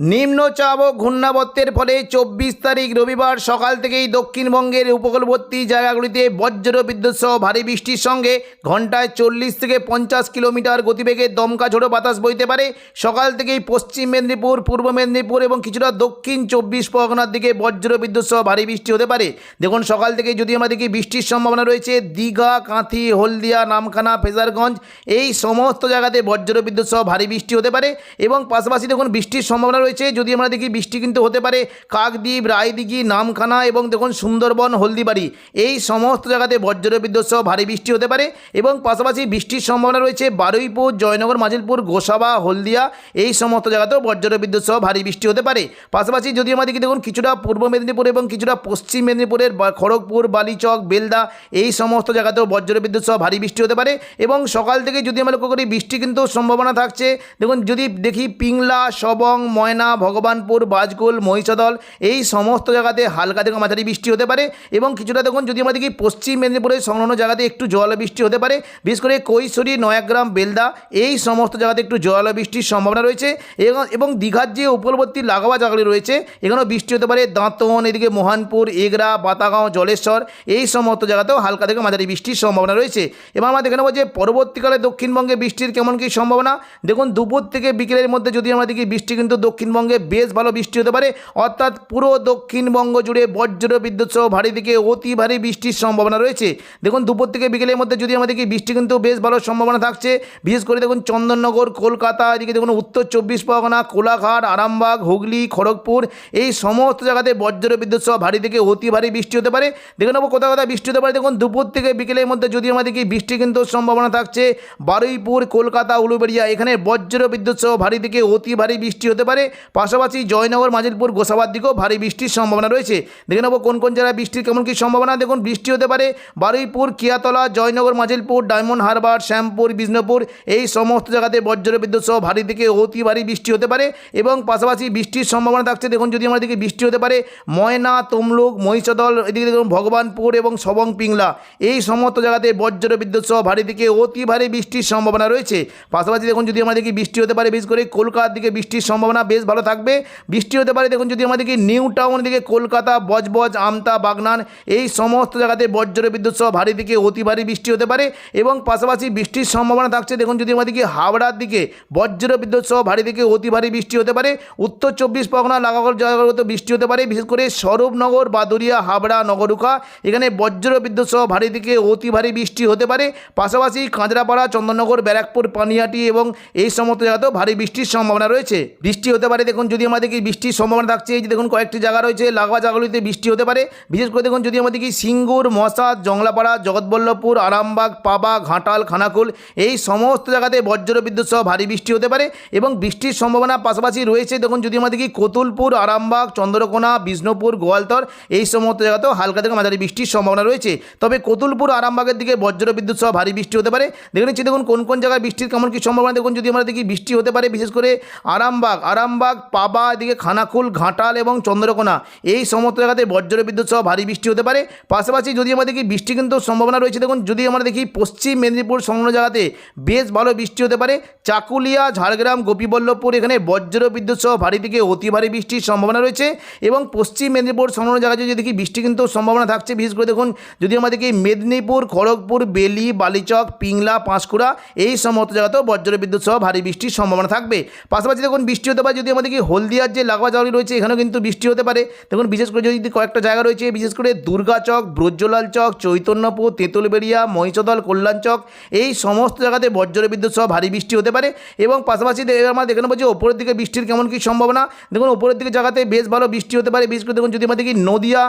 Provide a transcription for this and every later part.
নিম্নচাপ ও ঘূর্ণাবর্তের ফলে চব্বিশ তারিখ রবিবার সকাল থেকেই দক্ষিণবঙ্গের উপকূলবর্তী জায়গাগুলিতে বজ্র বিদ্যুৎ সহ ভারী বৃষ্টির সঙ্গে ঘন্টায় চল্লিশ থেকে পঞ্চাশ কিলোমিটার গতিবেগে দমকা ঝোড়ো বাতাস বইতে পারে। সকাল থেকেই পশ্চিম মেদিনীপুর, পূর্ব মেদিনীপুর এবং কিছুটা দক্ষিণ চব্বিশ পরগনার দিকে বজ্র বিদ্যুৎ সহ ভারী বৃষ্টি হতে পারে। দেখুন, সকাল থেকে যদি আমরা দেখি বৃষ্টির সম্ভাবনা রয়েছে, দীঘা, কাঁথি, হলদিয়া, নামখানা, ফেজারগঞ্জ, এই সমস্ত জায়গাতে বজ্র বিদ্যুৎ সহ ভারী বৃষ্টি হতে পারে এবং পাশাপাশি দেখুন বৃষ্টির সম্ভাবনা রয়েছে, যদি আমরা দেখি বৃষ্টি কিন্তু হতে পারে কাকদ্বীপ, রায়দিঘি, নামখানা এবং দেখুন সুন্দরবন, হলদিবাড়ি। এই সমস্ত জায়গাতে বজ্র বিদ্যুৎ সহ ভারী বৃষ্টি হতে পারে এবং পাশাপাশি বৃষ্টির সম্ভাবনা রয়েছে বারুইপুর, জয়নগর, মাজিলপুর, গোসাবা, হলদিয়া। এই সমস্ত জায়গাতেও বজ্র বিদ্যুৎ সহ ভারী বৃষ্টি হতে পারে। পাশাপাশি যদি আমরা দেখি দেখুন কিছুটা পূর্ব মেদিনীপুর এবং কিছুটা পশ্চিম মেদিনীপুরের খড়গপুর, বালিচক, বেলদা, এই সমস্ত জায়গাতেও বজ্র বিদ্যুৎ সহ ভারী বৃষ্টি হতে পারে এবং সকাল থেকে যদি আমরা লক্ষ্য করি বৃষ্টি কিন্তু সম্ভাবনা থাকছে। দেখুন যদি দেখি পিংলা সবং ময়না ভগবানপুর বাজকুল মহিষাদল, এই সমস্ত জায়গাতে হালকা থেকে মাঝারি বৃষ্টি হতে পারে এবং কিছুটা দেখুন যদি আমরা দেখি পশ্চিম মেদিনীপুরের সংলগ্ন জায়গাতে একটু জল বৃষ্টি হতে পারে, বিশেষ করে কৈশোরী, নয়াগ্রাম, বেলদা, এই সমস্ত জায়গাতে একটু জল বৃষ্টির সম্ভাবনা রয়েছে এবং এবং দীঘার যে উপকূলবর্তী লাগাবা জায়গাগুলি রয়েছে, এখানেও বৃষ্টি হতে পারে দাঁতন এদিকে মোহানপুর, এগরা, বাতাগাঁও, জলেশ্বর, এই সমস্ত জায়গাতেও হালকা থেকে মাঝারি বৃষ্টির সম্ভাবনা রয়েছে। এবার আমরা দেখে নেব যে পরবর্তীকালে দক্ষিণবঙ্গে বৃষ্টির কেমন কী সম্ভাবনা, দেখুন দুপুর থেকে বিকেলের মধ্যে যদি আমরা দেখি বৃষ্টি কিন্তু দক্ষিণবঙ্গে বেশ ভালো বৃষ্টি হতে পারে। অর্থাৎ পুরো দক্ষিণবঙ্গ জুড়ে বজ্র বিদ্যুৎ সহ ভারী থেকে অতি ভারী বৃষ্টির সম্ভাবনা রয়েছে। দেখুন, দুপুর থেকে বিকেলের মধ্যে যদি দেখি বৃষ্টি কিন্তু বেশ ভালো সম্ভাবনা থাকছে, বিশেষ করে দেখুন চন্দননগর, কলকাতা, এদিকে দেখুন উত্তর চব্বিশ পরগনা, কোলাঘাট, আরামবাগ, হুগলি, খড়গপুর, এই সমস্ত জায়গাতে বজ্র বিদ্যুৎ সহ ভারী থেকে অতি ভারী বৃষ্টি হতে পারে। দেখে নেব কোথাও কোথাও বৃষ্টি হতে পারে। দেখুন, দুপুর থেকে বিকেলের মধ্যে যদি দেখি বৃষ্টি কিন্তু সম্ভাবনা থাকছে, বারুইপুর, কলকাতা, উলুবেড়িয়া, এখানে বজ্র বিদ্যুৎ সহ ভারী থেকে অতি ভারী বৃষ্টি হতে পারে। পাশাপাশি জয়নগর, মাজিলপুর, গোসাবার দিকেও ভারী বৃষ্টির সম্ভাবনা রয়েছে। দেখে নেব কোন কোন জায়গায় বৃষ্টির কেমন কী সম্ভাবনা। দেখুন, বৃষ্টি হতে পারে বারুইপুর, কিয়াতলা, জয়নগর, মাজিলপুর, ডায়মন্ড হারবার, শ্যামপুর, বিষ্ণুপুর, এই সমস্ত জায়গাতে বজ্র বিদ্যুৎ সহ ভারী থেকে অতি ভারী বৃষ্টি হতে পারে এবং পাশাপাশি বৃষ্টির সম্ভাবনা থাকছে। দেখুন, যদি আমাদের দিকে বৃষ্টি হতে পারে, ময়না, তমলুক, মহিষদল, এদিকে দেখুন, ভগবানপুর এবং সবং, পিংলা, এই সমস্ত জায়গাতে বজ্র বিদ্যুৎ সহ ভারী থেকে অতি ভারী বৃষ্টির সম্ভাবনা রয়েছে। পাশাপাশি দেখুন, যদি আমাদের দিকে বৃষ্টি হতে পারে, বিশেষ করে কলকাতার দিকে বৃষ্টির সম্ভাবনা বেশ ভালো থাকবে। বৃষ্টি হতে পারে, দেখুন যদি আমাদেরকে নিউ টাউন দিকে কলকাতা, বজবজ, আমতা, বাগনান, এই সমস্ত জায়গাতে বজ্র বিদ্যুৎ সহ ভারী থেকে অতি ভারী বৃষ্টি হতে পারে এবং পাশাপাশি বৃষ্টির সম্ভাবনা থাকছে, দেখুন যদি আমাদেরকে হাওড়ার দিকে বজ্র বিদ্যুৎ সহ ভারী থেকে অতি ভারী বৃষ্টি হতে পারে, উত্তর চব্বিশ পরগনা লাগাগর জায়গাগুলোতে বৃষ্টি হতে পারে, বিশেষ করে স্বরূপনগর বাদুরিয়া হাবড়া নগরুকা এখানে বজ্র বিদ্যুৎ সহ ভারী থেকে অতি ভারী বৃষ্টি হতে পারে, পাশাপাশি কাঁচরাপাড়া, চন্দননগর, ব্যারাকপুর, পানিহাটি এবং এই সমস্ত জায়গাতেও ভারী বৃষ্টির সম্ভাবনা রয়েছে। বৃষ্টি হতে পারে দেখুন যদি আমাদের কি বৃষ্টির সম্ভাবনা থাকছে, এই যে দেখুন কয়েকটি জায়গা রয়েছে, লাগোয়া জায়গাগুলিতে বৃষ্টি হতে পারে। বিশেষ করে দেখুন যদি আমাদের কি সিঙ্গুর, মশা, জংলাপাড়া, জগৎবল্লভপুর, আরামবাগ, পাবা, ঘাটাল, খানাকুল, এই সমস্ত জায়গাতে বজ্র বিদ্যুৎ সহ ভারী বৃষ্টি হতে পারে এবং বৃষ্টির সম্ভাবনা পাশাপাশি রয়েছে, দেখুন যদি আমাদের কি কতুলপুর, আরামবাগ, চন্দ্রকোনা, বিষ্ণুপুর, গোয়ালতর, এই সমস্ত জায়গাতেও হালকা থেকে মাঝারি বৃষ্টির সম্ভাবনা রয়েছে। তবে কতুলপুর, আরামবাগের দিকে বজ্র বিদ্যুৎ সহ ভারী বৃষ্টি হতে পারে। দেখে নিচ্ছি, দেখুন কোন কোন জায়গায় বৃষ্টির কেমন কী সম্ভাবনা, দেখুন যদি আমরা দেখি বৃষ্টি হতে পারে, বিশেষ করে আরামবাগ আরামবাগ পাবা, এদিকে খানাকুল, ঘাটাল এবং চন্দ্রকোনা। এই সমস্ত জায়গাতে বজ্র বিদ্যুৎ সহ ভারী বৃষ্টি হতে পারে। পাশাপাশি যদি আমরা দেখি, বৃষ্টি কিন্তু সম্ভাবনা রয়েছে। দেখুন, যদি আমরা দেখি, পশ্চিম মেদিনীপুর সংলগ্ন জায়গাতে বেশ ভালো বৃষ্টি হতে পারে। চাকুলিয়া, ঝাড়গ্রাম, গোপীবল্লভপুর, এখানে বজ্র বিদ্যুৎ সহ ভারী থেকে অতি ভারী বৃষ্টির সম্ভাবনা রয়েছে। এবং পশ্চিম মেদিনীপুর সংলগ্ন জায়গায় যদি দেখি, বৃষ্টি কিন্তু সম্ভাবনা থাকছে। বিশেষ করে দেখুন, যদি আমরা দেখি, মেদিনীপুর, খড়গপুর, বেলি, বালিচক, পিংলা, পাঁশকুড়া, এই সমস্ত জায়গাতেও বজ্র বিদ্যুৎ সহ ভারী বৃষ্টির সম্ভাবনা থাকবে। পাশাপাশি দেখুন, বৃষ্টি হতে পারে যদি যদি আমাদের কি হলদিয়ার যে লাগোয়া জায়গাগুলি রয়েছে, এখানেও কিন্তু বৃষ্টি হতে পারে। দেখুন, বিশেষ করে যদি কয়েকটা জায়গা রয়েছে, বিশেষ করে দুর্গাচক ব্রজ্জলাল চক, চৈতন্যপুর, তেঁতুলবেড়িয়া, মহিষদল, কল্যাণ চক, এই সমস্ত জায়গাতে বজ্র বিদ্যুৎ সহ ভারী বৃষ্টি হতে পারে এবং পাশাপাশি আমরা দেখে নেব যে ওপরের দিকে বৃষ্টির কেমন কী সম্ভাবনা। দেখুন, ওপরের দিকে জায়গাতে বেশ ভালো বৃষ্টি হতে পারে। বিশেষ করে দেখুন, যদি আমাদের কি নদিয়া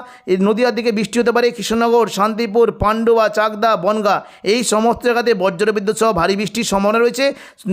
নদিয়ার দিকে বৃষ্টি হতে পারে, কৃষ্ণনগর, শান্তিপুর, পান্ডুয়া, চাকদা, বনগা, এই সমস্ত জায়গাতে বজ্র বিদ্যুৎ সহ ভারী বৃষ্টির সম্ভাবনা রয়েছে।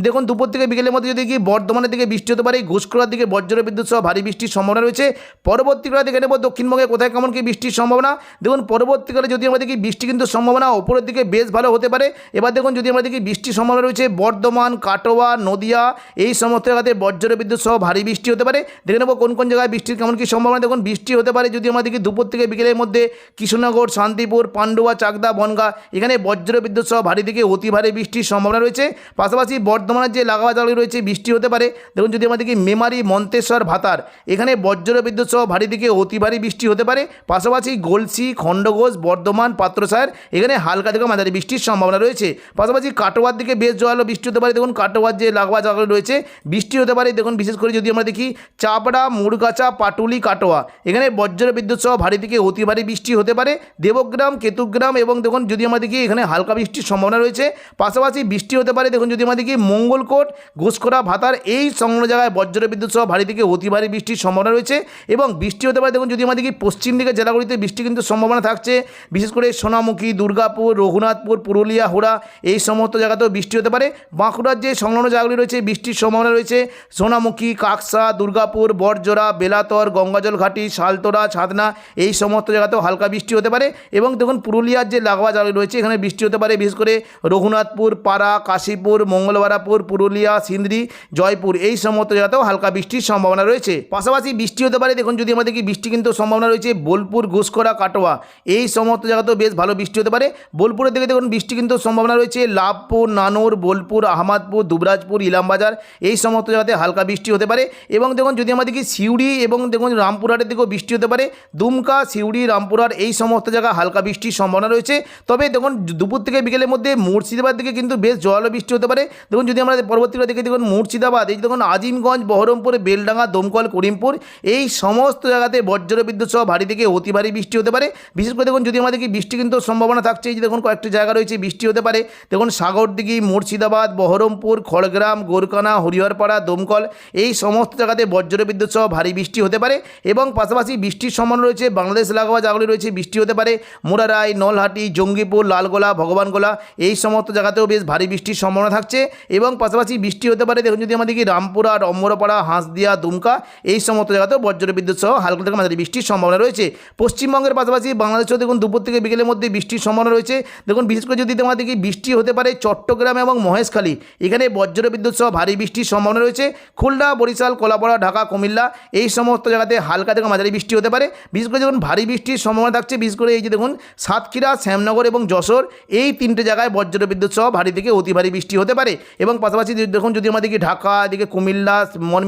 দেখুন, দুপুর থেকে বিকেলের মধ্যে যদি কি বর্ধমানের দিকে বৃষ্টি হতে পারে ঘুষখোলার দিকে বজ্র বিদ্যুৎ সহ ভারী বৃষ্টির সম্ভাবনা রয়েছে। পরবর্তীকালে দেখে নেব দক্ষিণবঙ্গে কোথায় কেমন কি বৃষ্টির সম্ভাবনা। দেখুন, পরবর্তীকালে যদি আমাদের দেখি বৃষ্টি কিন্তু সম্ভাবনা ওপরের দিকে বেশ ভালো হতে পারে। এবার দেখুন, যদি আমরা দেখি বৃষ্টির সম্ভাবনা রয়েছে বর্ধমান, কাটোয়া, নদিয়া, এই সমস্ত জায়গাতে বজ্র বিদ্যুৎ সহ ভারী বৃষ্টি হতে পারে। দেখে নেব কোন কোন জায়গায় বৃষ্টির কেমন কি সম্ভাবনা। দেখুন, বৃষ্টি হতে পারে যদি আমাদের দেখি দুপুর থেকে বিকেলের মধ্যে কৃষ্ণনগর, শান্তিপুর, পান্ডুয়া, চাকদা, বনগা, এখানে বজ্র বিদ্যুৎ সহ ভারী থেকে অতি ভারী বৃষ্টির সম্ভাবনা রয়েছে। পাশাপাশি বর্ধমানের যে জায়গাগুলি রয়েছে, বৃষ্টি হতে পারে। দেখুন, যদি আমাদের কি মেমারি মন্তেশ্বর ভাতার। এখানে বজ্র বিদ্যুৎ সহ ভারী থেকে অতি ভারী বৃষ্টি হতে পারে। পাশাপাশি গলসি, খণ্ডঘোষ, বর্ধমান পাত্রসায়ের এখানে হালকা থেকে মাঝারি বৃষ্টির সম্ভাবনা রয়েছে। পাশাপাশি কাটোয়ার দিকে বেশ জোয়ালো বৃষ্টি হতে পারে। দেখুন, কাটোয়ার যে লাগোয়া জায়গাগুলো রয়েছে, বৃষ্টি হতে পারে। দেখুন, বিশেষ করে যদি আমরা দেখি চাপড়া মুরগাছা পাটুলি, কাটোয়া, এখানে বজ্র বিদ্যুৎ সহ ভারী থেকে অতি ভারী বৃষ্টি হতে পারে। দেবগ্রাম, কেতুগ্রাম এবং দেখুন, যদি আমরা দেখি এখানে হালকা বৃষ্টির সম্ভাবনা রয়েছে। পাশাপাশি বৃষ্টি হতে পারে। দেখুন, যদি আমরা দেখি মঙ্গলকোট, ঘুষখোরা, ভাতার, এই সংলগ্ন জায়গায় বজ্র বিদ্যুৎ সহ ভারী থেকে অতি ভারী বৃষ্টির সম্ভাবনা রয়েছে এবং বৃষ্টি হতে পারে। দেখুন যদি আমরা দেখি পশ্চিম দিকের জেলাগুলিতে বৃষ্টি কিন্তু সম্ভাবনা থাকছে, বিশেষ করে সোনামুখী, দুর্গাপুর, রঘুনাথপুর, পুরুলিয়া হুড়া এই সমস্ত জায়গাতেও বৃষ্টি হতে পারে। বাঁকুড়ার যে সংলগ্ন জায়গাগুলি রয়েছে, বৃষ্টির সম্ভাবনা রয়েছে। সোনামুখী, কাকসা, দুর্গাপুর বরজোড়া বেলাতর, গঙ্গাজল ঘাটি শালতোরা ছাদনা এই সমস্ত জায়গাতেও হালকা বৃষ্টি হতে পারে। এবং দেখুন পুরুলিয়ার যে লাগোয়া জায়গা রয়েছে, এখানে বৃষ্টি হতে পারে, বিশেষ করে রঘুনাথপুর, পাড়া, কাশীপুর, মঙ্গলবারাপুর, পুরুলিয়া, সিন্দ্রি, জয়পুর, এই সমস্ত জায়গাতেও হালকা বৃষ্টির সম্ভাবনা রয়েছে। পাশাপাশি বৃষ্টি হতে পারে, দেখুন যদি আমাদের কি বৃষ্টি কিন্তু সম্ভাবনা রয়েছে, বোলপুর ঘুষকরা কাটোয়া, এই সমস্ত জায়গাতেও বেশ ভালো বৃষ্টি হতে পারে। বোলপুরের দিকে দেখুন বৃষ্টি কিন্তু সম্ভাবনা রয়েছে, লাভপুর, নানুর, বোলপুর, আহমদপুর, দুবরাজপুর, ইলামবাজার, এই সমস্ত জায়গাতে হালকা বৃষ্টি হতে পারে। এবং দেখুন যদি আমাদের কি সিউড়ি এবং দেখুন রামপুরহাটের দিকেও বৃষ্টি হতে পারে, দুমকা, সিউড়ি, রামপুরহাট, এই সমস্ত জায়গা হালকা বৃষ্টির সম্ভাবনা রয়েছে। তবে দেখুন দুপুর থেকে বিকেলের মধ্যে মুর্শিদাবাদ দিকে কিন্তু বেশ জোয়ালো বৃষ্টি হতে পারে। দেখুন যদি আমরা পরবর্তীকালে দেখে, দেখুন মুর্শিদাবাদ, এই দেখুন আজিমগঞ্জ বহরমপুর বেলডাঙ্গা, দমকল, করিমপুর এই সমস্ত জায়গাতে বজ্র বিদ্যুৎ সহ ভারী থেকে অতি ভারী বৃষ্টি হতে পারে। বিশেষ করে দেখুন, যদি আমাদের কি বৃষ্টি কিন্তু সম্ভাবনা থাকছে যে দেখুন, কয়েকটি জায়গা রয়েছে, বৃষ্টি হতে পারে। দেখুন, সাগরদিঘি, মুর্শিদাবাদ, বহরমপুর, খড়গ্রাম গোরকানা হরিহরপাড়া, দমকল, এই সমস্ত জায়গাতে বজ্র বিদ্যুৎ সহ ভারী বৃষ্টি হতে পারে এবং পাশাপাশি বৃষ্টির সম্ভাবনা রয়েছে, বাংলাদেশ লাগোয়া জায়গাগুলি রয়েছে, বৃষ্টি হতে পারে। মুরারাই, নলহাটি, জঙ্গিপুর, লালগোলা, ভগবানগোলা, এই সমস্ত জায়গাতেও বেশ ভারী বৃষ্টির সম্ভাবনা থাকছে এবং পাশাপাশি বৃষ্টি হতে পারে। দেখুন, যদি আমাদের কি রামপুরহাট অম্বরপাড়া হাঁসদিয়া দুমকা, এই সমস্ত জায়গাতেও বজ্র বিদ্যুৎ সহ হালকা থেকে মাঝারি বৃষ্টির সম্ভাবনা রয়েছে। পশ্চিমবঙ্গের পাশাপাশি বাংলাদেশেও দেখুন দুপুর থেকে বিকেলের মধ্যে বৃষ্টির সম্ভাবনা রয়েছে। দেখুন, বিশেষ করে যদি আমাদের কি বৃষ্টি হতে পারে চট্টগ্রাম এবং মহেশখালী। এখানে বজ্র বিদ্যুৎ সহ ভারী বৃষ্টির সম্ভাবনা রয়েছে। খুলনা, বরিশাল, কলাপাড়া, ঢাকা, কুমিল্লা এই সমস্ত জায়গাতে হালকা থেকে মাঝারি বৃষ্টি হতে পারে। বিশেষ করে যখন ভারী বৃষ্টির সম্ভাবনা থাকছে। বিশেষ করে এই যে দেখুন, সাতক্ষীরা, শ্যামনগর এবং যশোর এই তিনটে জায়গায় বজ্র বিদ্যুৎ সহ ভারী থেকে অতি ভারী বৃষ্টি হতে পারে। এবং পাশাপাশি দেখুন, যদি আমাদের কি ঢাকা, এদিকে কুমিল্লা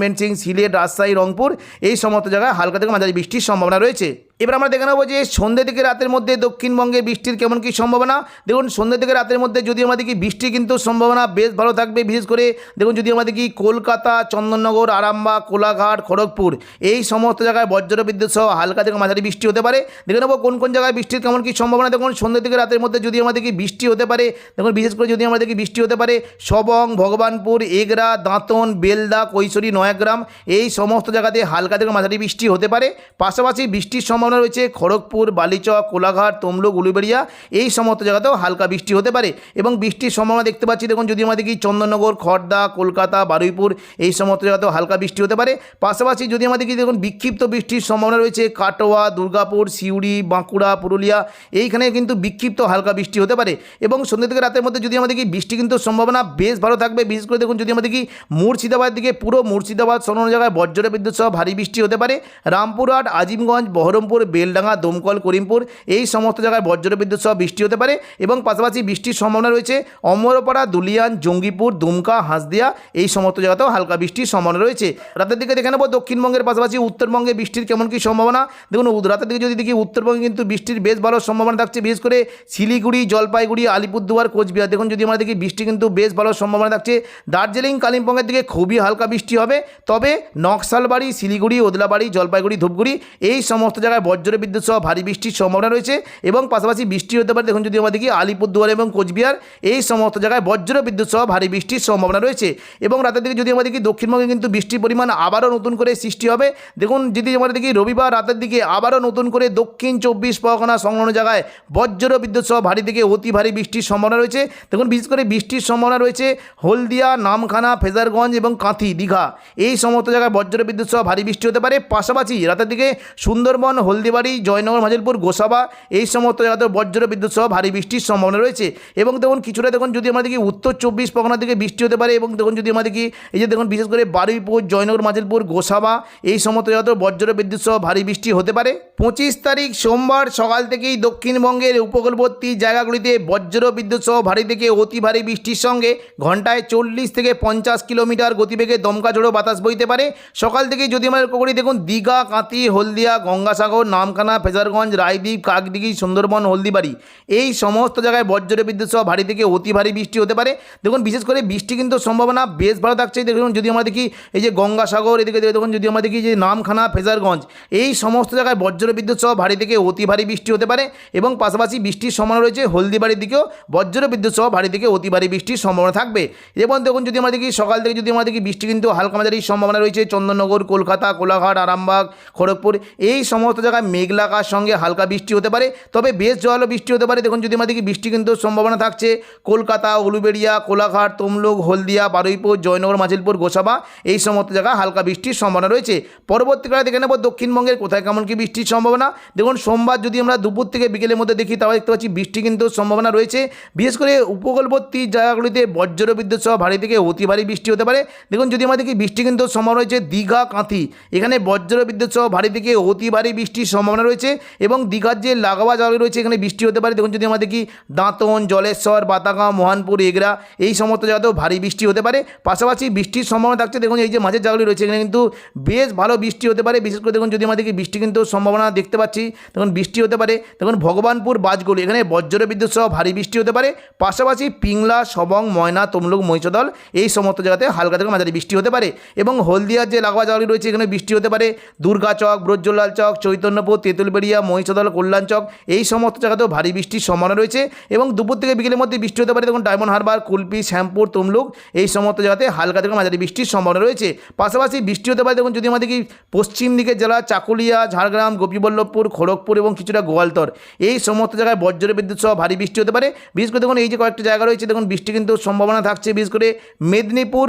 ময়মনসিংহ সিলেট রাজশাহী রংপুর এই সমস্ত জায়গায় হালকা থেকে মাঝারি বৃষ্টির সম্ভাবনা রয়েছে। এবার আমরা দেখে নেব যে সন্ধ্যে থেকে রাতের মধ্যে দক্ষিণবঙ্গে বৃষ্টির কেমন কী সম্ভাবনা। দেখুন, সন্ধ্যে থেকে রাতের মধ্যে যদি আমাদের কি বৃষ্টি কিন্তু সম্ভাবনা বেশ ভালো থাকবে, বিশেষ করে দেখুন যদি আমাদের কি কলকাতা, চন্দননগর, আরামবাগ, কোলাঘাট, খড়গপুর এই সমস্ত জায়গায় বজ্র বিদ্যুৎ সহ হালকা থেকে মাঝারি বৃষ্টি হতে পারে। দেখে নেব কোন কোন জায়গায় বৃষ্টির কেমন কী সম্ভাবনা। দেখুন, সন্ধ্যে থেকে রাতের মধ্যে যদি আমাদের কি বৃষ্টি হতে পারে, দেখুন বিশেষ করে যদি আমাদের কি বৃষ্টি হতে পারে সবং, ভগবানপুর, এগরা, দাঁতন, বেলদা, কৈশোরী, নয়াগ্রাম এই সমস্ত জায়গাতে হালকা থেকে মাঝারি বৃষ্টি হতে পারে। পাশাপাশি বৃষ্টির সম্ভাবনা রয়েছে। খড়গপুর, বালিচক, কোলাঘাট, তমলুক, উলুবেড়িয়া এই সমস্ত জায়গাতেও হালকা বৃষ্টি হতে পারে এবং বৃষ্টির সম্ভাবনা দেখতে পাচ্ছি। দেখুন, যদি আমাদের কি চন্দননগর খড়দা কলকাতা, বারুইপুর এই সমস্ত জায়গাতেও হালকা বৃষ্টি হতে পারে। পাশাপাশি যদি আমাদের কি দেখুন, বিক্ষিপ্ত বৃষ্টির সম্ভাবনা রয়েছে কাটোয়া, দুর্গাপুর, সিউড়ি, বাঁকুড়া, পুরুলিয়া এইখানে কিন্তু বিক্ষিপ্ত হালকা বৃষ্টি হতে পারে এবং সন্ধ্যে থেকে রাতের মধ্যে যদি আমাদের কি বৃষ্টি কিন্তু সম্ভাবনা বেশ ভালো থাকবে। বিশেষ করে দেখুন, যদি আমাদের কি মুর্শিদাবাদ দিকে পুরো মুর্শিদাবাদ সংলগ্ন জায়গায় বজ্র বিদ্যুৎ সহ ভারী বৃষ্টি হতে পারে। রামপুরহাট, আজিমগঞ্জ, বহরমপুর খড়গপুর বেলডাঙ্গা, দমকল, করিমপুর এই সমস্ত জায়গায় বজ্র বিদ্যুৎ সহ বৃষ্টি হতে পারে এবং পাশাপাশি বৃষ্টির সম্ভাবনা রয়েছে অমরপাড়া, দুলিয়ান, জঙ্গিপুর, দুমকা, হাসদিয়া এই সমস্ত জায়গাতেও হালকা বৃষ্টির সম্ভাবনা রয়েছে। রাতের দিকে দেখে নেব দক্ষিণবঙ্গের পাশাপাশি উত্তরবঙ্গে বৃষ্টির কেমন কী সম্ভাবনা। দেখুন রাতের দিকে যদি দেখি উত্তরবঙ্গে কিন্তু বৃষ্টির বেশ ভালো সম্ভাবনা থাকছে, বিশেষ করে শিলিগুড়ি, জলপাইগুড়ি, আলিপুরদুয়ার, কোচবিহার। দেখুন, যদি আমরা দেখি বৃষ্টি কিন্তু বেশ ভালো সম্ভাবনা থাকছে। দার্জিলিং, কালিম্পংয়ের দিকে খুবই হালকা বৃষ্টি হবে। তবে নকশালবাড়ি, শিলিগুড়ি, ওদলাবাড়ি, জলপাইগুড়ি, ধূপগুড়ি এই সমস্ত জায়গায় বজ্র বিদ্যুৎ সহ ভারী বৃষ্টির সম্ভাবনা রয়েছে এবং পাশাপাশি বৃষ্টি হতে পারে। দেখুন, যদি আমরা দেখি আলিপুরদুয়ার এবং কোচবিহার, এই সমস্ত জায়গায় বজ্র বিদ্যুৎ সহ ভারী বৃষ্টির সম্ভাবনা রয়েছে এবং রাতের দিকে যদি আমরা দেখি দক্ষিণবঙ্গে কিন্তু বৃষ্টির পরিমাণ আবারও নতুন করে সৃষ্টি হবে। দেখুন, যদি আমরা দেখি রবিবার রাতের দিকে আবারও নতুন করে দক্ষিণ চব্বিশ পরগনা সংলগ্ন জায়গায় বজ্র বিদ্যুৎ সহ ভারী থেকে অতি ভারী বৃষ্টির সম্ভাবনা রয়েছে। দেখুন, বিশেষ করে বৃষ্টির সম্ভাবনা রয়েছে হলদিয়া, নামখানা, ফেজারগঞ্জ এবং কাঁথি, দীঘা। এই সমস্ত জায়গায় বজ্র বিদ্যুৎ সহ ভারী বৃষ্টি হতে পারে। পাশাপাশি রাতের দিকে সুন্দরবন হলদিবাড়ি, জয়নগর মাজিলপুর গোসাবা এই সমস্ত জায়গাতে বজ্র বিদ্যুৎ সহ ভারী বৃষ্টির সম্ভাবনা রয়েছে। এবং দেখুন, কিছুটা দেখুন যদি আমরা দেখি উত্তর চব্বিশ পরগনার দিকে বৃষ্টি হতে পারে এবং দেখুন যদি আমরা দেখি এই যে দেখুন, বিশেষ করে বারুইপুর, জয়নগর মাজিলপুর গোসাবা এই সমস্ত জায়গাতেও বজ্র বিদ্যুৎ সহ ভারী বৃষ্টি হতে পারে। পঁচিশ তারিখ সোমবার সকাল থেকেই দক্ষিণবঙ্গের উপকূলবর্তী জায়গাগুলিতে বজ্র বিদ্যুৎ সহ ভারী থেকে অতি ভারী বৃষ্টির সঙ্গে ঘন্টায় চল্লিশ থেকে পঞ্চাশ কিলোমিটার গতিবেগে দমকা ঝোড়ো বাতাস বইতে পারে। সকাল থেকেই যদি আমরা লক্ষ্য করি, দেখুন, দীঘা কাঁতি হলদিয়া, গঙ্গাসাগর নামখানা ফেজারগঞ্জ রায়দ্বীপ কাকদিঘি সুন্দরবন, হলদিবাড়ি। এই সমস্ত জায়গায় বজ্র বিদ্যুৎ সহ ভারী থেকে অতি ভারী বৃষ্টি হতে পারে। দেখুন, বিশেষ করে বৃষ্টি কিন্তু সম্ভাবনা বেশ ভালো থাকছে দেখুন, যদি আমরা দেখি এই যে গঙ্গাসাগর, এদিকে দেখুন, যদি আমরা দেখি যে নামখানা, ফেজারগঞ্জ, এই সমস্ত জায়গায় বজ্র বিদ্যুৎ সহ ভারী থেকে অতি ভারী বৃষ্টি হতে পারে এবং পাশাপাশি বৃষ্টির সম্ভাবনা রয়েছে হলদিবাড়ির দিকেও। বজ্র বিদ্যুৎ সহ ভারী থেকে অতি ভারী বৃষ্টির সম্ভাবনা থাকবে। এবং দেখুন, যদি আমরা দেখি সকাল থেকে যদি আমরা দেখি বৃষ্টি কিন্তু হালকা মাঝারি সম্ভাবনা রয়েছে। চন্দননগর, কলকাতা, কোলাঘাট, আরামবাগ, খড়গপুর, এই সমস্ত জায়গায় মেঘলাকার সঙ্গে হালকা বৃষ্টি হতে পারে, তবে বেশ জল বৃষ্টি হতে পারে। দেখুন, যদি দেখি বৃষ্টি কিন্তু সম্ভাবনা থাকছে, কলকাতা, উলুবেড়িয়া, কোলাঘাট, তমলুক, হলদিয়া, বারুইপুর, জয়নগর মাঝিলপুর গোসাবা, এই সমস্ত জায়গায় হালকা বৃষ্টির সম্ভাবনা রয়েছে। পরবর্তীকালে দেখে নেব দক্ষিণবঙ্গের কোথায় কেমন কি বৃষ্টির সম্ভাবনা। দেখুন, সোমবার যদি আমরা দুপুর থেকে বিকেলের মধ্যে দেখি, তাহলে দেখতে পাচ্ছি বৃষ্টি কিন্তু সম্ভাবনা রয়েছে। বিশেষ করে উপকূলবর্তী জায়গাগুলিতে বজ্র বিদ্যুৎ সহ ভারী থেকে অতি ভারী বৃষ্টি হতে পারে। দেখুন, যদি দেখি বৃষ্টি কিন্তু সম্ভাবনা রয়েছে, দীঘা, কাঁথি, এখানে বজ্র বিদ্যুৎ সহ ভারী থেকে অতি ভারী বৃষ্টির সম্ভাবনা রয়েছে এবং দীঘার যে লাগাবা জায়গা রয়েছে এখানে বৃষ্টি হতে পারে। দেখুন যদি আমরা দেখি দাঁতন, জলেশ্বর, বাতাগাঁও, মোহনপুর, এগরা এই সমস্ত জায়গাতেও ভারী বৃষ্টি হতে পারে। পাশাপাশি বৃষ্টির সম্ভাবনা থাকছে। দেখুন এই যে মাঝের জায়গাগুলি রয়েছে এখানে কিন্তু বেশ ভালো বৃষ্টি হতে পারে। বিশেষ করে দেখুন যদি আমরা দেখি বৃষ্টি কিন্তু সম্ভাবনা দেখতে পাচ্ছি, দেখুন বৃষ্টি হতে পারে। দেখুন ভগবানপুর বাজগুলি এখানে বজ্র বিদ্যুৎ সহ ভারী বৃষ্টি হতে পারে। পাশাপাশি পিংলা, সবং, ময়না, তমলুক, মহিষদল এই সমস্ত জায়গাতে হালকা থেকে মাঝারি বৃষ্টি হতে পারে এবং হলদিয়ার যে লাগোয়া জায়গাগুলি রয়েছে এখানে বৃষ্টি হতে পারে। দুর্গা চক ব্রজলাল চক চৈতন্যপুর তেঁতুলবেড়িয়া, মহিষদল, কল্যাণচক, এই সমস্ত জায়গাতেও ভারী বৃষ্টির সম্ভাবনা রয়েছে এবং দুপুর থেকে বিকেলের মধ্যে বৃষ্টি হতে পারে। দেখুন, ডায়মন্ড হারবার, কুলপি, শ্যামপুর, তমলুক, এই সমস্ত জায়গাতে হালকা থেকে মাঝারি বৃষ্টির সম্ভাবনা রয়েছে। পাশাপাশি বৃষ্টি হতে পারে, দেখুন, যদি আমাদের কি পশ্চিম দিকের জেলা, চাকুলিয়া, ঝাড়গ্রাম, গোপীবল্লভপুর, খড়গপুর এবং কিছুটা গোয়ালতর, এই সমস্ত জায়গায় বজ্র বিদ্যুৎ সহ ভারী বৃষ্টি হতে পারে। বিশেষ করে, দেখুন, এই যে কয়েকটা জায়গা রয়েছে, দেখুন, বৃষ্টি কিন্তু সম্ভাবনা থাকছে। বিশেষ করে মেদিনীপুর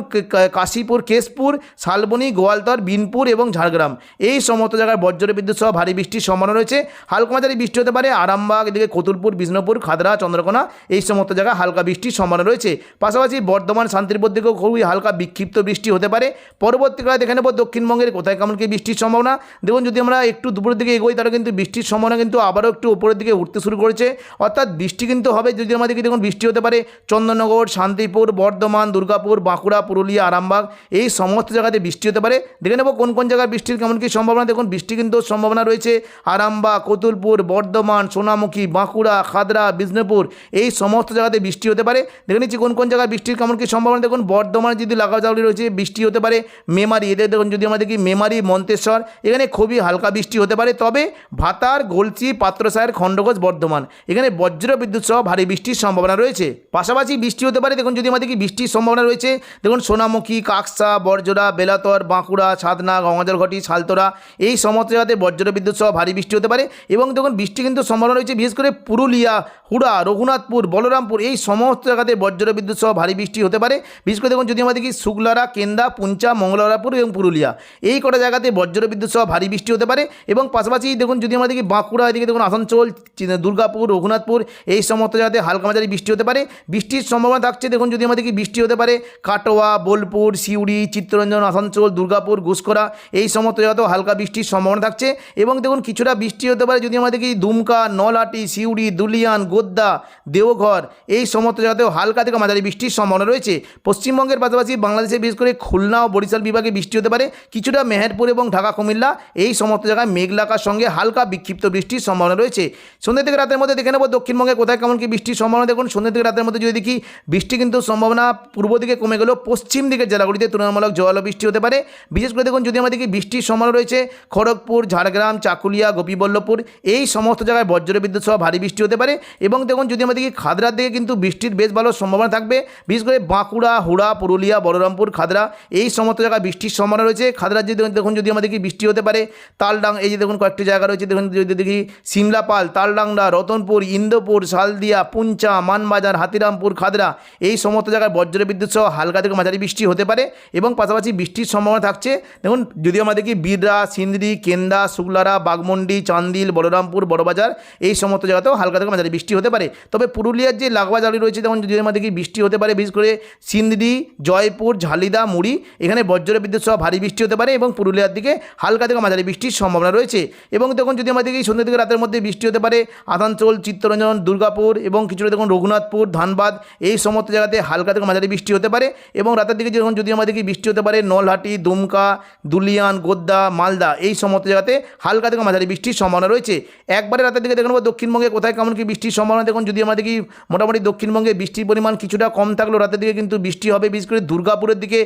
কাশীপুর, কেশপুর, শালবনী, গোয়ালতর, বিনপুর এবং ঝাড়গ্রাম, এই সমস্ত জায়গায় বজ্র বিদ্যুৎ সহ ভারী বৃষ্টির সম্ভাবনা রয়েছে। হালকা মাঝারি বৃষ্টি হতে পারে। আরামবাগ, এদিকে কতুলপুর, বিষ্ণুপুর, খাদরা, চন্দ্রকোনা এই সমস্ত জায়গায় হালকা বৃষ্টির সম্ভাবনা রয়েছে। পাশাপাশি বর্ধমান, শান্তিপুর দিকেও খুবই হালকা বিক্ষিপ্ত বৃষ্টি হতে পারে। পরবর্তীকালে দেখে নেব দক্ষিণবঙ্গের কোথায় কেমন কি বৃষ্টির সম্ভাবনা। দেখুন, যদি আমরা একটু দুপুরের দিকে এগোই, তাহলে কিন্তু বৃষ্টির সম্ভাবনা কিন্তু আবারও একটু উপরের দিকে উঠতে শুরু করেছে। অর্থাৎ বৃষ্টি কিন্তু হবে যদি আমাদের কি দেখুন বৃষ্টি হতে পারে। চন্দননগর, শান্তিপুর, বর্ধমান, দুর্গাপুর, বাঁকুড়া, পুরুলিয়া, আরামবাগ এই সমস্ত জায়গাতে বৃষ্টি হতে পারে। দেখে নেব কোন কোন জায়গায় বৃষ্টির কেমন কি সম্ভাবনা। দেখুন, বৃষ্টি কিন্তু সম্ভাবনা রয়েছে। আরামবাগ, কতুলপুর, বর্ধমান, সোনামুখী, বাঁকুড়া, খাদরা, বিষ্ণুপুর। এই সমস্ত জায়গাতে বৃষ্টি হতে পারে। দেখে নিচ্ছি কোন কোন জায়গায় বৃষ্টির কেমন কী সম্ভাবনা। দেখুন, বর্ধমানে যদি লাগা জাগলি রয়েছে, বৃষ্টি হতে পারে। মেমারি, এদের দেখুন, যদি আমরা দেখি, মেমারি, মন্তেশ্বর, এখানে খুবই হালকা বৃষ্টি হতে পারে। তবে ভাতার, গোলচি, পাত্রসায়ের খণ্ডঘোষ বর্ধমান, এখানে বজ্র বিদ্যুৎ সহ ভারী বৃষ্টির সম্ভাবনা রয়েছে। পাশাপাশি বৃষ্টি হতে পারে। দেখুন, যদি আমরা দেখি, বৃষ্টির সম্ভাবনা রয়েছে। দেখুন, সোনামুখী, কাকসা, বরজোড়া, বেলাতর, বাঁকুড়া ছাদনা গঙ্গাজলঘটি শালতোরা, এই সমস্ত জায়গাতে বজ্র বিদ্যুৎ সহ ভারী বৃষ্টি হতে পারে এবং দেখুন, বৃষ্টি কিন্তু সম্ভাবনা রয়েছে, বিশেষ করে পুরুলিয়া, হুড়া, রঘুনাথপুর, বলরামপুর, এই সমস্ত জায়গাতে বজ্র বিদ্যুৎ সহ ভারী বৃষ্টি হতে পারে। বিশেষ করে দেখুন, যদি আমরা দেখি শুক্লারা, কেন্দা, পুঞ্চা মঙ্গলরাপুর এবং পুরুলিয়া, এই কটা জায়গাতে বজ্র বিদ্যুৎ সহ ভারী বৃষ্টি হতে পারে এবং পাশাপাশি দেখুন, যদি আমরা দেখি বাঁকুড়া, এদিকে দেখুন, আসানসোল দুর্গাপুর, রঘুনাথপুর, এই সমস্ত জায়গাতে হালকা মাঝারি বৃষ্টি হতে পারে। বৃষ্টির সম্ভাবনা থাকছে, দেখুন, যদি আমরা দেখি বৃষ্টি হতে পারে কাটোয়া, বোলপুর, সিউড়ি, চিত্তরঞ্জন, আসানসোল, দুর্গাপুর ঘুষকরা এই সমস্ত জায়গাতেও হালকা বৃষ্টির সম্ভাবনা থাকছে এবং দেখুন, কিছুটা বৃষ্টি হতে পারে যদি আমাদের কি দুমকা নলহাটি সিউড়ি, দুলিয়ান, গোদ্দা, দেওঘর, এই সমস্ত জায়গাতেও হালকা থেকে মাঝারি বৃষ্টির সম্ভাবনা রয়েছে। পশ্চিমবঙ্গের পাশাপাশি বাংলাদেশে বিশেষ করে খুলনা ও বরিশাল বিভাগে বৃষ্টি হতে পারে। কিছুটা মেহেরপুর এবং ঢাকা কুমিল্লা, এই সমস্ত জায়গায় মেঘলাকার সঙ্গে হালকা বিক্ষিপ্ত বৃষ্টির সম্ভাবনা রয়েছে। সন্ধ্যে থেকে রাতের মধ্যে দেখে নেব দক্ষিণবঙ্গে কোথায় কেমন কি বৃষ্টির সম্ভাবনা। দেখুন, সন্ধ্যে থেকে রাতের মধ্যে যদি দেখি, বৃষ্টি কিন্তু সম্ভাবনা পূর্ব দিকে কমে গেলেও পশ্চিম দিকের জেলাগুলিতে তুলনামূলক জোয়ালো বৃষ্টি হতে পারে। বিশেষ করে দেখুন, যদি আমাদের কি বৃষ্টির সম্ভাবনা রয়েছে, খড়গপুর, ঝাড়গ্রাম চাকুলিয়া, গোপীবল্লভপুর, এই সমস্ত জায়গায় বজ্র বিদ্যুৎ সহ ভারী বৃষ্টি হতে পারে এবং দেখুন যদি আমাদের কি খাদরার দিকে কিন্তু বৃষ্টির বেশ ভালো সম্ভাবনা থাকবে, বিশেষ করে বাঁকুড়া, হুড়া, পুরুলিয়া, বলরামপুর, খাদরা, এই সমস্ত জায়গায় বৃষ্টির সম্ভাবনা রয়েছে। খাদরার যদি দেখুন যদি আমাদের কি বৃষ্টি হতে পারে, তালডাং, এই যে দেখুন কয়েকটি জায়গা রয়েছে, দেখুন যদি দেখি সিমলাপাল তালডাংরা, রতনপুর, ইন্দোপুর, শালদিয়া, পুঞ্চা, মানবাজার, হাতিরামপুর, খাদরা, এই সমস্ত জায়গায় বজ্র বিদ্যুৎ সহ হালকা থেকে মাঝারি বৃষ্টি হতে পারে এবং পাশাপাশি বৃষ্টির সম্ভাবনা থাকছে। দেখুন যদি আমরা দেখি বীররা সিন্দ্রি, কেন্দা, শুক্লারা বাগমন্ডি, চান্দিল, বলরামপুর, বড়বাজার এই সমস্ত জায়গাতেও হালকা থেকে মাঝারি বৃষ্টি হতে পারে। তবে পুরুলিয়ার যে লাগোয়া জায়গাগুলি রয়েছে, যেমন যদি আমরা দেখি বৃষ্টি হতে পারে, বিশেষ করে সিন্দ্রি জয়পুর, ঝালিদা, মুড়ি, এখানে বজ্র বিদ্যুৎ সহ ভারী বৃষ্টি হতে পারে এবং পুরুলিয়ার দিকে হালকা থেকে মাঝারি বৃষ্টির সম্ভাবনা রয়েছে। এবং দেখুন যদি আমরা দেখি সন্ধ্যা থেকে রাতের মধ্যে বৃষ্টি হতে পারে, আসানসোল, চিত্তরঞ্জন, দুর্গাপুর এবং কিছুটা দেখুন রঘুনাথপুর, ধানবাদ, এই সমস্ত জায়গাতে হালকা থেকে মাঝারি বৃষ্টি হতে পারে। এবং রাতের দিকে যখন যদি আমরা দেখি বৃষ্টি হতে পারে, নলহাটি, দুমকা, দুলিয়ান, গোদ্দা, মালদা, এই সমস্ত জায়গাতে হালকা থেকে মাঝারি বৃষ্টির সম্ভাবনা রয়েছে। একবারে রাতের দিকে দেখে নেব, দক্ষিণবঙ্গে কোথায় কেমন কি বৃষ্টির সম্ভাবনা দেখুন, যদি আমরা দেখি মোটামুটি দক্ষিণবঙ্গে বৃষ্টির পরিমাণ কিছুটা কম থাকলেও রাতের দিকে কিন্তু বৃষ্টি হবে, বিশেষ করে দুর্গাপুরের দিকে,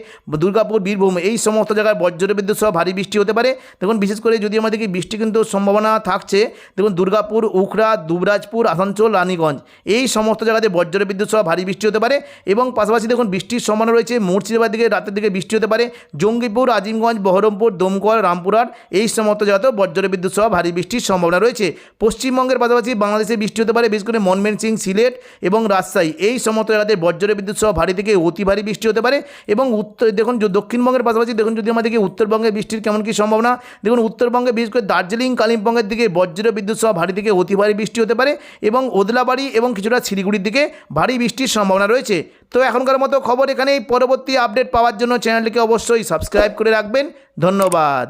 দুর্গাপুর, বীরভূম, এই সমস্ত জায়গায় বজ্র বিদ্যুৎ সহ ভারী বৃষ্টি হতে পারে। দেখুন, বিশেষ করে যদি আমরা দেখি বৃষ্টি কিন্তু সম্ভাবনা থাকছে, দেখুন, দুর্গাপুর, উখড়া, দুবরাজপুর, আসানসোল, রানীগঞ্জ, এই সমস্ত জায়গাতে বজ্র বিদ্যুৎ সহ ভারী বৃষ্টি হতে পারে। এবং পাশাপাশি দেখুন, বৃষ্টির সম্ভাবনা রয়েছে মুর্শিদাবাদ দিকে রাতের দিকে বৃষ্টি হতে পারে। জঙ্গিপুর, আজিমগঞ্জ, বহরমপুর, দমকল, রামপুরহাট, এই সমস্ত জায়গাতেও বজ্র বিদ্যুৎ সহ ভারী বৃষ্টির সম্ভাবনা রয়েছে। পশ্চিমবঙ্গের পাশাপাশি বাংলাদেশে বৃষ্টি হতে পারে, বিশেষ করে মনমেন সিং সিলেট এবং রাজশাহী। এই সমস্ত এলাকাতে বজ্র বিদ্যুৎ সহ ভারী থেকে অতি ভারী বৃষ্টি হতে পারে এবং উত্তর, দেখুন দক্ষিণবঙ্গের পাশাপাশি দেখুন যদি আমাদেরকে উত্তরবঙ্গে বৃষ্টির কেমন কী সম্ভাবনা, দেখুন উত্তরবঙ্গে বিশেষ করে দার্জিলিং, কালিম্পংয়ের দিকে বজ্র বিদ্যুৎ সহ ভারী থেকে অতি ভারী বৃষ্টি হতে পারে এবং ওদলাবাড়ি এবং কিছুটা শিলিগুড়ির দিকে ভারী বৃষ্টির সম্ভাবনা রয়েছে। তো এখনকার মতো খবর এখানেই, পরবর্তী আপডেট পাওয়ার জন্য চ্যানেলটিকে অবশ্যই সাবস্ক্রাইব করে রাখবেন। ধন্যবাদ।